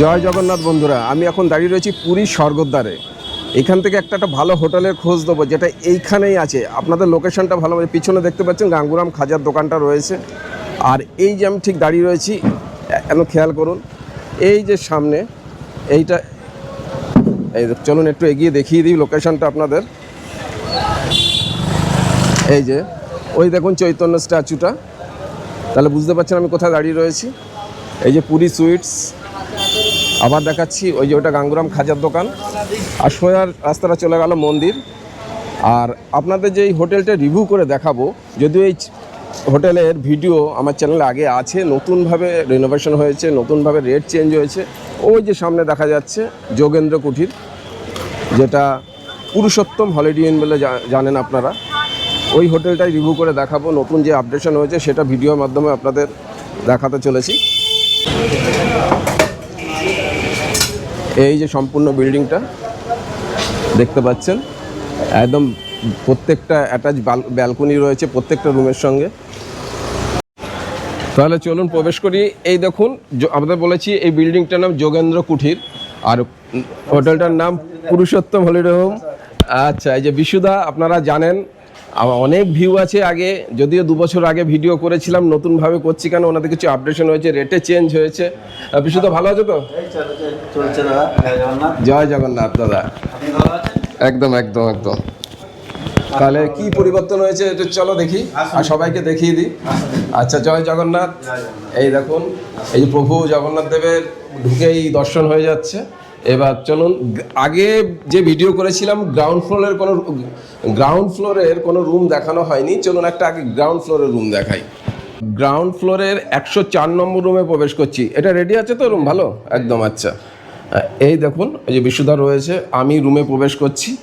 জয় জগন্নাথ বন্ধুরা, আমি এখন দাঁড়িয়ে রয়েছি পুরী স্বর্গদ্বারে। এখান থেকে একটা একটা ভালো হোটেলের খোঁজ দেবো যেটা এইখানেই আছে। আপনাদের লোকেশনটা ভালো পিছনে দেখতে পাচ্ছেন, গাঙ্গুরাম খাজার দোকানটা রয়েছে। আর এই যে আমি ঠিক দাঁড়িয়ে রয়েছি এখন খেয়াল করুন, এই যে সামনে, এইটা, এই চলুন একটু এগিয়ে দেখিয়ে দিই লোকেশনটা আপনাদের। এই যে, ওই দেখুন চৈতন্য স্ট্যাচুটা। তাহলে বুঝতে পারছেন আমি কোথায় দাঁড়িয়ে রয়েছি। এই যে পুরী সুইটস আবার দেখাচ্ছি, ওই যে ওটা গাঙ্গুরাম খাজার দোকান। আর সোয়ার রাস্তাটা চলে গেল মন্দির। আর আপনাদের যে এই হোটেলটা রিভিউ করে দেখাবো, যদিও এই হোটেলের ভিডিও আমার চ্যানেলে আগে আছে, নতুনভাবে রিনোভেশন হয়েছে, নতুনভাবে রেট চেঞ্জ হয়েছে। ওই যে সামনে দেখা যাচ্ছে যোগেন্দ্র কুঠির, যেটা পুরুষোত্তম হলিডে ইন বলে জানেন আপনারা। ওই হোটেলটাই রিভিউ করে দেখাবো, নতুন যে আপডেশন হয়েছে সেটা ভিডিওর মাধ্যমে আপনাদের দেখাতে চলেছি। এই যে সম্পূর্ণ বিল্ডিংটা দেখতে পাচ্ছেন, একদম প্রত্যেকটা অ্যাটাচ ব্যালকনি রয়েছে প্রত্যেকটা রুমের সঙ্গে। তাহলে চলুন প্রবেশ করি। এই দেখুন আমাদের বলেছি এই বিল্ডিংটার নাম যোগেন্দ্র কুঠির। আর হোটেলটার নাম পুরুষোত্তম হলিডে হোম। আচ্ছা এই যে বিশুদা, আপনারা জানেন আমার অনেক ভিউ আছে আগে যদিও দু বছর আগে ভিডিও করেছিলাম নতুনভাবে করছি কেন ওনাদের কিছু আপডেশন হয়েছে রেটে চেঞ্জ হয়েছে। আহ, বিশুদা ভালো আছো তো? জয় জগন্নাথ। দাদা। একদম একদম একদম। তাহলে কি পরিবর্তন হয়েছে একটু চলো দেখি আর সবাইকে দেখিয়ে দিই। আচ্ছা জয় জগন্নাথ। এই দেখুন এই যে প্রভু জগন্নাথ দেবের ঢুকেই দর্শন হয়ে যাচ্ছে। এবার চলুন, আগে যে ভিডিও করেছিলাম গ্রাউন্ড ফ্লোরের কোনো গ্রাউন্ড ফ্লোরের কোনো রুম দেখানো হয়নি। চলুন একটা আগে গ্রাউন্ড ফ্লোরের রুম দেখাই। গ্রাউন্ড ফ্লোরের একশো চার নম্বর রুমে প্রবেশ করছি। এটা রেডি আছে তো রুম ভালো? একদম আচ্ছা। এই দেখুন ওই যে বিশুদ্ধা রয়েছে, আমি রুমে প্রবেশ করছি।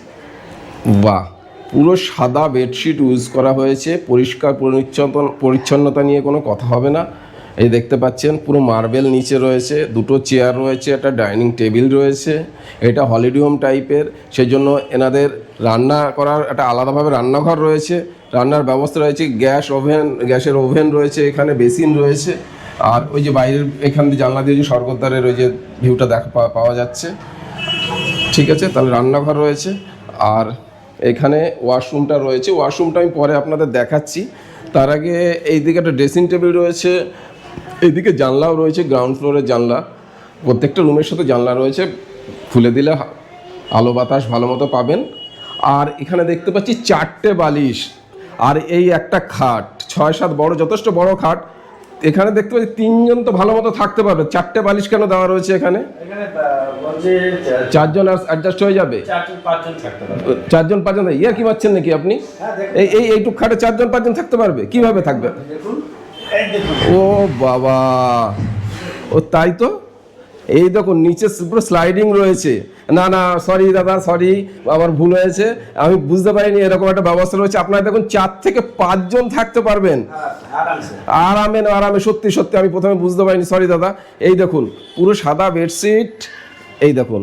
বাহ! পুরো সাদা বেডশিট ইউজ করা হয়েছে। পরিষ্কার, পরিচ্ছন্ন, পরিচ্ছন্নতা নিয়ে কোনো কথা হবে না। এই দেখতে পাচ্ছেন, পুরো মার্বেল নিচে রয়েছে, দুটো চেয়ার রয়েছে, একটা ডাইনিং টেবিল রয়েছে, এটা হলিডে টাইপের সেই জন্য এনাদের রান্না করার একটা আলাদাভাবে রান্নাঘর রয়েছে, রান্নার ব্যবস্থা রয়েছে, গ্যাস ওভেন, গ্যাসের ওভেন রয়েছে, এখানে বেসিন রয়েছে, আর ওই যে বাইরের এখান দিয়ে জানলা দিয়ে যে স্বর্গদ্বারের ওই যে ভিউটা দেখা পাওয়া যাচ্ছে, ঠিক আছে, তাহলে রান্নাঘর রয়েছে, আর এখানে ওয়াশরুমটা রয়েছে, ওয়াশরুমটা আমি পরে আপনাদের দেখাচ্ছি, তার আগে এইদিকে একটা ড্রেসিং টেবিল রয়েছে এইদিকে জানলাও রয়েছে গ্রাউন্ড ফ্লোরের জানলা। প্রত্যেকটা রুমের সাথে জানলা রয়েছে। খুলে দিলে আলো বাতাস ভালো মতো পাবেন। আর এখানে দেখতে পাচ্ছি চারটে বালিশ। আর এই একটা খাট ছয় সাত বড় যথেষ্ট বড় খাট। এখানে দেখতে পাচ্ছি তিনজন তো ভালো মতো থাকতে পারবে। চারটে বালিশ কেন দেওয়া রয়েছে এখানে? চারজন অ্যাডজাস্ট হয়ে যাবে? চারজন পাঁচজন থাকতে পারবে। চারজন পাঁচজন ইয়া কি পাচ্ছেন নাকি আপনি? হ্যাঁ এই এই এইটুক খাটে চারজন পাঁচজন থাকতে পারবে? কীভাবে থাকবে? দেখুন ও বাবা। ও, তাই তো? এই দেখুন নিচে পুরো স্লাইডিং রয়েছে। না না সরি দাদা সরি আমার ভুল হয়েছে। আমি বুঝতে পারিনি, এরকম একটা ব্যবস্থা রয়েছে। আপনারা দেখুন, চার থেকে পাঁচজন থাকতে পারবেন। আরামে না, আরামে, সত্যি সত্যি, আমি প্রথমে বুঝতে পারিনি সরি দাদা। এই দেখুন, পুরো সাদা বেডশিট এই দেখুন,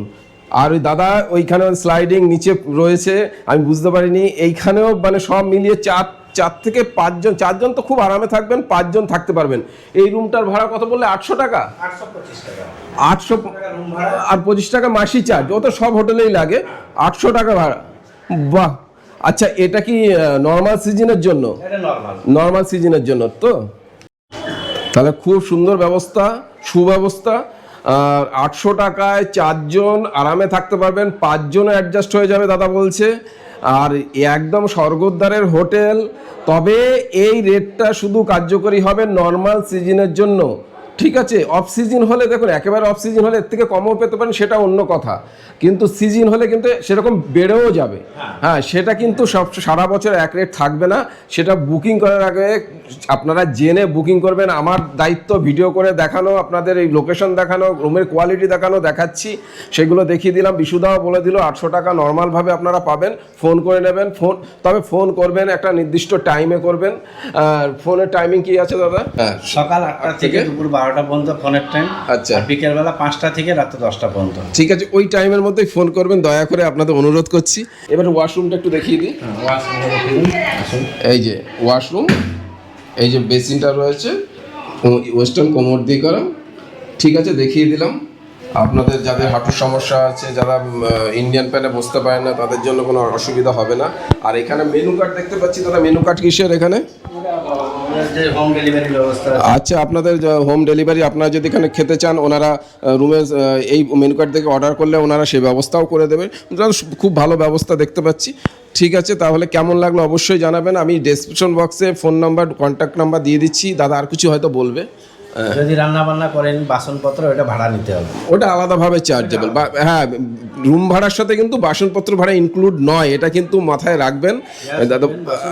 আর ওই দাদা, ওইখানে স্লাইডিং নিচে রয়েছে। আমি বুঝতে পারিনি, এইখানেও মানে সব মিলিয়ে চার চার থেকে পাঁচজন চারজন তো খুব আরামে থাকবেন পাঁচজন থাকতে পারবেন। এই রুমটার ভাড়া কত বললে? আটশো টাকা? আটশো আর পঁচিশ টাকা মাসি চার্জ ও তো সব হোটেলেই লাগে। আটশো টাকা ভাড়া। বাহ! আচ্ছা এটা কি নর্মাল সিজনের জন্য? নর্মাল নর্মাল সিজনের জন্য তো? তাহলে খুব সুন্দর ব্যবস্থা সুব্যবস্থা। আর আটশো টাকায় চারজন আরামে থাকতে পারবেন পাঁচজনও অ্যাডজাস্ট হয়ে যাবে দাদা বলছে। আর একদম স্বর্গদ্বারের হোটেল। তবে এই রেটটা শুধু কার্যকরী হবে নর্মাল সিজনের জন্য। ঠিক আছে অফ সিজন হলে দেখুন একেবারে অফ সিজন হলে এর থেকে কমও পেতে পারেন সেটা অন্য কথা। কিন্তু সিজন হলে কিন্তু সেরকম বেড়েও যাবে। হ্যাঁ। সেটা কিন্তু সব সারা বছর এক রেট থাকবে না। সেটা বুকিং করার আগে আপনারা জেনে বুকিং করবেন। আমার দায়িত্ব ভিডিও করে দেখানো আপনাদের এই লোকেশন দেখানো রুমের কোয়ালিটি দেখানো দেখাচ্ছি। সেগুলো দেখিয়ে দিলাম। বিশুদাও বলে দিল আটশো টাকা নর্মালভাবে আপনারা পাবেন। ফোন করে নেবেন। ফোন তবে ফোন করবেন একটা নির্দিষ্ট টাইমে করবেন। ফোনের টাইমিং কি আছে দাদা? হ্যাঁ। সকাল আটটা থেকে থেকে? দুপুর বারোটা পর্যন্ত ফোনের টাইম আচ্ছা। বিকেলবেলা পাঁচটা থেকে রাত্রে দশটা পর্যন্ত। ঠিক আছে ওই টাইমের মধ্যেই ফোন করবেন দয়া করে আপনাদের অনুরোধ করছি। এবার ওয়াশরুমটা একটু দেখিয়ে দিই। এই যে ওয়াশরুম এই যে বেসিনটা রয়েছে ওয়েস্টার্ন কোমর দিয়ে করা। ঠিক আছে দেখিয়ে দিলাম। আপনাদের যাদের হাঁটুর সমস্যা আছে যারা ইন্ডিয়ান প্যানে বসতে পারে না তাদের জন্য কোনো অসুবিধা হবে না। আর এখানে মেনু কার্ড দেখতে পাচ্ছি দাদা মেনু কার্ড কিসের এখানে? আচ্ছা আপনাদের হোম ডেলিভারি আপনারা যদি এখানে খেতে চান, ওনারা রুমে এই মেনু কার্ড থেকে অর্ডার করলে ওনারা সে ব্যবস্থাও করে দেবে। খুব ভালো ব্যবস্থা দেখতে পাচ্ছি। ঠিক আছে, তাহলে কেমন লাগল অবশ্যই জানাবেন। আমি ডেসক্রিপশন বক্সে ফোন নাম্বার কন্ট্যাক্ট নাম্বার দিয়ে দিচ্ছি। দাদা আর কিছু হয়তো বলবে। যদি রান্না বান্না করেন বাসনপত্র ওটা ভাড়া নিতে হবে। ওটা আলাদাভাবে চার্জেবল বা হ্যাঁ রুম ভাড়ার সাথে কিন্তু বাসনপত্র ভাড়া ইনক্লুড নয় এটা কিন্তু মাথায় রাখবেন। দাদা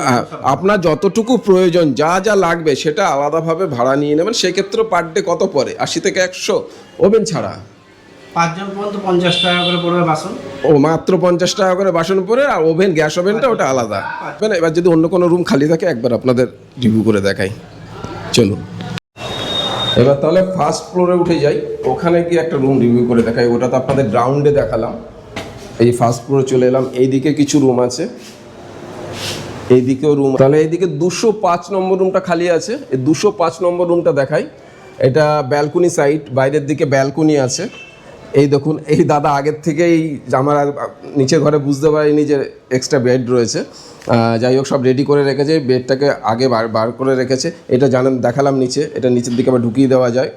হ্যাঁ, আপনার যতটুকু প্রয়োজন যা যা লাগবে সেটা আলাদাভাবে ভাড়া নিয়ে নেবেন। সেক্ষেত্রে পার ডে কত পড়ে? আশি থেকে একশো? ওভেন ছাড়া? পাঁচজন পর্যন্ত পঞ্চাশ টাকা করে পড়বে বাসন। ও মাত্র পঞ্চাশ টাকা করে বাসন পড়ে আর ওভেন গ্যাস ওভেনটা ওটা আলাদা। মানে এবার যদি অন্য কোনো রুম খালি থাকে একবার আপনাদের রিভিউ করে দেখাই। চলুন। এবার তাহলে ফার্স্ট ফ্লোরে উঠে যাই, ওখানে গিয়ে একটা রুম রিভিউ করে দেখাই। ওটা তো আপনাদের গ্রাউন্ডে দেখালাম। এই ফার্স্ট ফ্লোরে চলে এলাম, এইদিকে কিছু রুম আছে। এইদিকেও রুম তাহলে এইদিকে দুশো পাঁচ নম্বর রুমটা খালি আছে। এই দুশো পাঁচ নম্বর রুমটা দেখাই। এটা ব্যালকনি সাইড বাইরের দিকে ব্যালকনি আছে। এই দেখুন, এই দাদা আগের থেকেই আমার নিচের ঘরে বুঝতে পারিনি যে এক্সট্রা বেড রয়েছে। যাই হোক, সব রেডি করে রেখেছে বেডটাকে আগে বার বার করে রেখেছে। এটা জানেন, দেখালাম নিচে, এটা নিচের দিকে আবার ঢুকিয়ে দেওয়া যায়।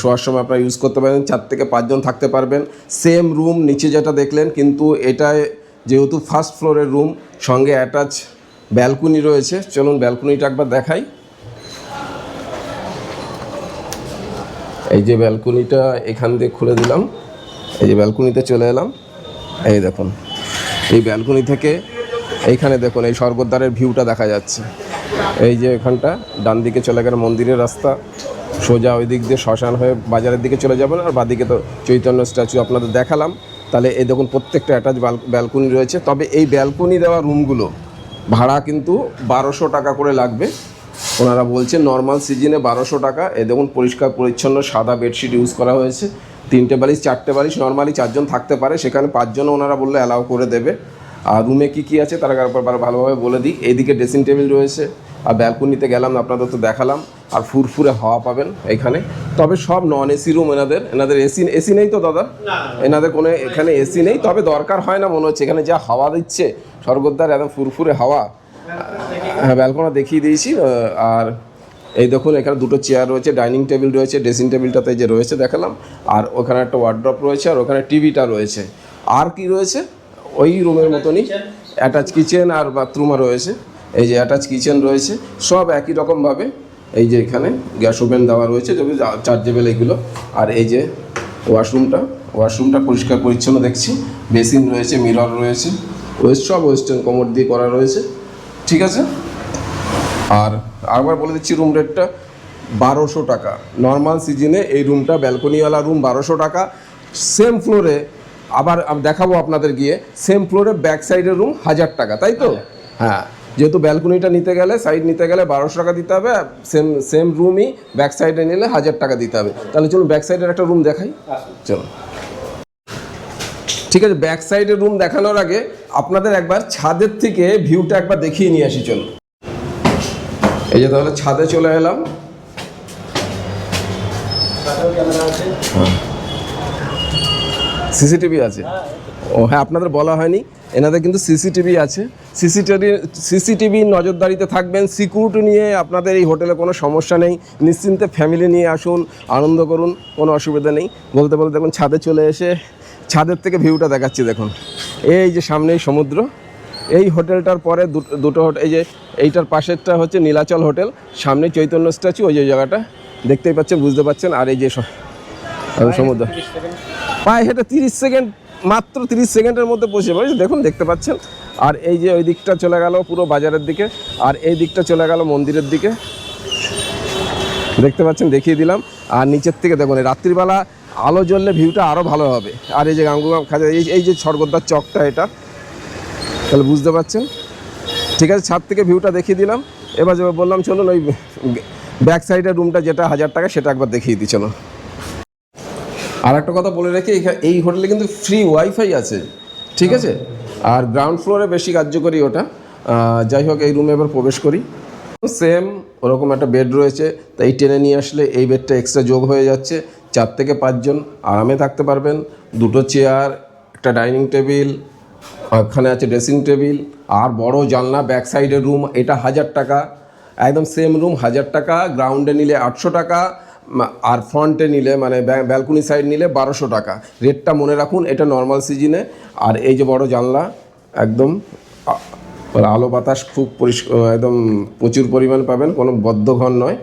শোয়ার সময় আপনারা ইউজ করতে পারেন, চার থেকে পাঁচজন থাকতে পারবেন। সেম রুম নিচে যেটা দেখলেন, কিন্তু এটায় যেহেতু ফার্স্ট ফ্লোরের রুম সঙ্গে অ্যাটাচ ব্যালকনি রয়েছে। চলুন ব্যালকনিটা একবার দেখাই। এই যে ব্যালকনিটা এখান দিয়ে খুলে দিলাম। এই যে ব্যালকনিতে চলে এলাম। এই দেখুন, এই ব্যালকনি থেকে এইখানে দেখুন, এই স্বর্গদ্বারের ভিউটা দেখা যাচ্ছে। এই যে এখানটা, ডান দিকে চলে গেলে মন্দিরের রাস্তা। সোজা ওই দিক দিয়ে শ্মশান হয়ে বাজারের দিকে চলে যাবেন, আর বাদিকে তো চৈতন্য স্ট্যাচু আপনাদের দেখালাম। তাহলে এই দেখুন, প্রত্যেকটা অ্যাটাচ ব্যালকনি রয়েছে। তবে এই ব্যালকনি দেওয়া রুমগুলো ভাড়া কিন্তু বারোশো টাকা করে লাগবে। ওনারা বলছেন নর্মাল সিজনে বারোশো টাকা। এ দেখুন পরিষ্কার পরিচ্ছন্ন সাদা বেডশিট ইউজ করা হয়েছে। তিনটে বালিশ চারটে বালিশ নর্মালি চারজন থাকতে পারে। সেখানে পাঁচজন ওনারা বললে অ্যালাউ করে দেবে। আর রুমে কি কি আছে তার ব্যাপারে ভালোভাবে বলে দিই। এইদিকে ড্রেসিং টেবিল রয়েছে। আর ব্যালকনিতে গেলাম আপনাদের তো দেখালাম। আর ফুরফুরে হাওয়া পাবেন এখানে। তবে সব নন এসি রুম এনাদের। এনাদের এসি এসি নেই তো দাদা? এনাদের কোনো এখানে এসি নেই। তবে দরকার হয় না মনে হচ্ছে। এখানে যা হাওয়া দিচ্ছে স্বর্গদ্বার একদম ফুরফুরে হাওয়া। হ্যাঁ ব্যালকনা দেখিয়ে দিয়েছি আর এই দেখুন এখানে দুটো চেয়ার রয়েছে ডাইনিং টেবিল রয়েছে ড্রেসিং টেবিলটাতে যে রয়েছে দেখালাম আর ওখানে একটা ওয়ার্ড্রপ রয়েছে আর ওখানে টিভিটা রয়েছে। আর কি রয়েছে? ওই রুমের মতনই। অ্যাটাচ কিচেন আর বাথরুমও রয়েছে। এই যে অ্যাটাচ কিচেন রয়েছে সব একই রকমভাবে। এই যে এখানে গ্যাস ওভেন দেওয়া রয়েছে যদি চার্জেবল এইগুলো আর এই যে ওয়াশরুমটা ওয়াশরুমটা পরিষ্কার পরিচ্ছন্ন দেখছি। বেসিন রয়েছে মিরর রয়েছে। ওয়েস্ট সব ওয়েস্টার্ন কোমর দিয়ে করা রয়েছে। ঠিক আছে? আর আরেকবার বলে দিচ্ছি রুম রেটটা বারোশো টাকা। নর্মাল সিজনে এই রুমটা ব্যালকনিওয়ালা রুম বারোশো টাকা। সেম ফ্লোরে আবার আমি দেখাবো আপনাদের গিয়ে সেম ফ্লোরে ব্যাক সাইডের রুম হাজার টাকা তাই তো? হ্যাঁ যেহেতু ব্যালকনিটা নিতে গেলে সাইড নিতে গেলে বারোশো টাকা দিতে হবে সেম সেম রুমই ব্যাক সাইডে নিলে হাজার টাকা দিতে হবে। তাহলে চলুন ব্যাক সাইডের একটা রুম দেখাই। চলো ঠিক আছে ব্যাক সাইডের রুম দেখানোর আগে আপনাদের একবার ছাদের থেকে ভিউটা একবার দেখিয়ে নিয়ে আসি চলুন। এই যে তাহলে ছাদে চলে এলাম। সিসিটিভি আছে? ও হ্যাঁ আপনাদের বলা হয়নি। এনাদের কিন্তু সিসিটিভি আছে। সিসিটিভি সিসিটিভি নজরদারিতে থাকবেন, সিকিউরিটি নিয়ে আপনাদের এই হোটেলে কোনো সমস্যা নেই। নিশ্চিন্তে ফ্যামিলি নিয়ে আসুন, আনন্দ করুন, কোনো অসুবিধা নেই। বলতে বলতে দেখুন, ছাদে চলে এসে, ছাদের থেকে ভিউটা দেখাচ্ছি দেখুন। এই যে সামনেই সমুদ্র, এই হোটেলটার পরে দুটো হোটেল এই যে এইটার পাশেরটা হচ্ছে নীলাচল হোটেল, সামনে চৈতন্য স্ট্যাচু, ওই যে জায়গাটা। দেখতেই পাচ্ছেন, বুঝতে পাচ্ছেন, আর এই যে সমুদ্র। পায়ে হেঁটে তিরিশ সেকেন্ড মাত্র তিরিশ সেকেন্ডের মধ্যে পৌঁছে যাবে। দেখুন, দেখতে পাচ্ছেন? আর এই যে ওই দিকটা চলে গেল পুরো বাজারের দিকে, আর এই দিকটা চলে গেল মন্দিরের দিকে। দেখতে পাচ্ছেন, দেখিয়ে দিলাম। আর নিচের থেকে দেখুন রাত্রিবেলা আলো জ্বললে ভিউটা আরও ভালো হবে। আর এই যে গাঙ্গুগাম খাজা, এই যে স্বর্গদ্বার চকটা এটা, তাহলে বুঝতে পারছেন? ঠিক আছে, ছাদ থেকে ভিউটা দেখিয়ে দিলাম। এবার বললাম, চলুন ওই ব্যাক সাইডের রুমটা যেটা হাজার টাকা, সেটা একবার দেখিয়ে দিই চলো আর একটা কথা বলে রাখি এই হোটেলে কিন্তু ফ্রি ওয়াইফাই আছে, ঠিক আছে? আর গ্রাউন্ড ফ্লোরে বেশি কার্যকরী ওটা। যাই হোক, এই রুমে এবার প্রবেশ করি। সেম ওরকম একটা বেড রয়েছে, তাই টেনে নিয়ে আসলে এই বেডটা এক্সট্রা যোগ হয়ে যাচ্ছে। চার থেকে পাঁচজন আরামে থাকতে পারবেন। দুটো চেয়ার একটা ডাইনিং টেবিল ওখানে আছে ড্রেসিং টেবিল আর বড় জানলা ব্যাক সাইডের রুম এটা হাজার টাকা। একদম সেম রুম হাজার টাকা। গ্রাউন্ডে নিলে আটশো টাকা। আর ফ্রন্টে নিলে মানে ব্যালকনি সাইড নিলে বারোশো টাকা। রেটটা মনে রাখুন, এটা নর্মাল সিজনে আর এই যে বড় জানলা, একদম আলো বাতাস খুব পরিষ্কার একদম প্রচুর পরিমাণ পাবেন, কোনো বদ্ধ ঘর নয়।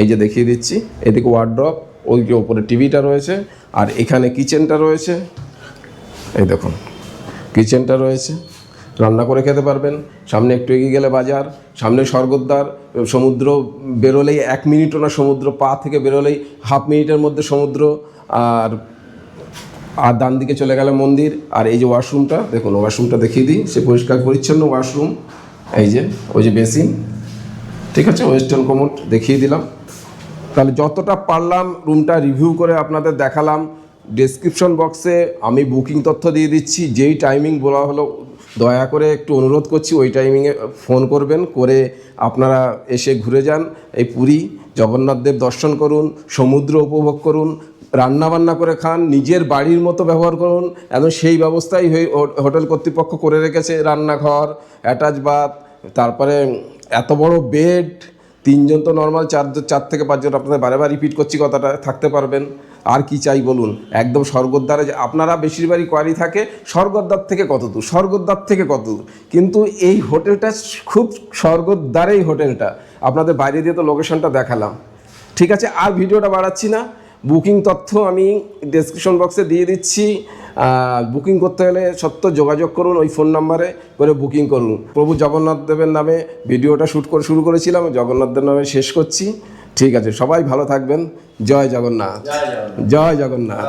এই যে দেখিয়ে দিচ্ছি, এদিকে ওয়ার্ড্রপ ওই যে ওপরে টিভিটা রয়েছে, আর এখানে কিচেনটা রয়েছে। এই দেখুন কিচেনটা রয়েছে। রান্না করে খেতে পারবেন। সামনে একটু এগিয়ে গেলে বাজার, সামনে স্বর্গদ্বার, সমুদ্র বেরোলেই এক মিনিটও না, সমুদ্র পা থেকে বেরোলেই হাফ মিনিটের মধ্যে সমুদ্র আর আর ডান দিকে চলে গেলে মন্দির। আর এই যে ওয়াশরুমটা, দেখুন ওয়াশরুমটা দেখিয়ে দিই, সে পরিষ্কার পরিচ্ছন্ন ওয়াশরুম। এই যে, ওই যে বেসিন, ঠিক আছে? ওয়েস্টার্ন কমোড দেখিয়ে দিলাম। তাহলে যতটা পারলাম রুমটা রিভিউ করে আপনাদের দেখালাম। ডেসক্রিপশন বক্সে আমি বুকিং তথ্য দিয়ে দিচ্ছি। যেই টাইমিং বলা হলো, দয়া করে একটু অনুরোধ করছি, ওই টাইমিংয়ে ফোন করবেন, করে আপনারা এসে ঘুরে যান। এই পুরী জগন্নাথদেব দর্শন করুন, সমুদ্র উপভোগ করুন রান্না বান্না করে খান, নিজের বাড়ির মতো ব্যবহার করুন। এখন সেই ব্যবস্থাই হয়ে- হোটেল কর্তৃপক্ষ করে রেখেছে, রান্নাঘর অ্যাটাচ বাথ তারপরে এত বড় বেড তিনজন তো নর্মাল চার চার থেকে পাঁচজন, আপনাদের বারে বার রিপিট করছি কথাটা, থাকতে পারবেন। আর কি চাই বলুন? একদম স্বর্গদ্বারে যে আপনারা বেশিরভাগই কোয়ারি থাকে, স্বর্গদ্বার থেকে কত দূর? স্বর্গদ্বার থেকে কত দূর? কিন্তু এই হোটেলটা খুব স্বর্গদ্বারেই হোটেলটা। আপনাদের বাইরে দিয়ে তো লোকেশনটা দেখালাম। ঠিক আছে, আর ভিডিওটা বাড়াচ্ছি না। বুকিং তথ্য আমি ডেসক্রিপশন বক্সে দিয়ে দিচ্ছি। বুকিং করতে হলে সত্য যোগাযোগ করুন ওই ফোন নাম্বারে করে বুকিং করুন। প্রভু জগন্নাথ দেবের নামে ভিডিওটা শ্যুট করে শুরু করেছিলাম, জগন্নাথ দেবের নামে শেষ করছি। ঠিক আছে সবাই ভালো থাকবেন। জয় জগন্নাথ। জয় জগন্নাথ।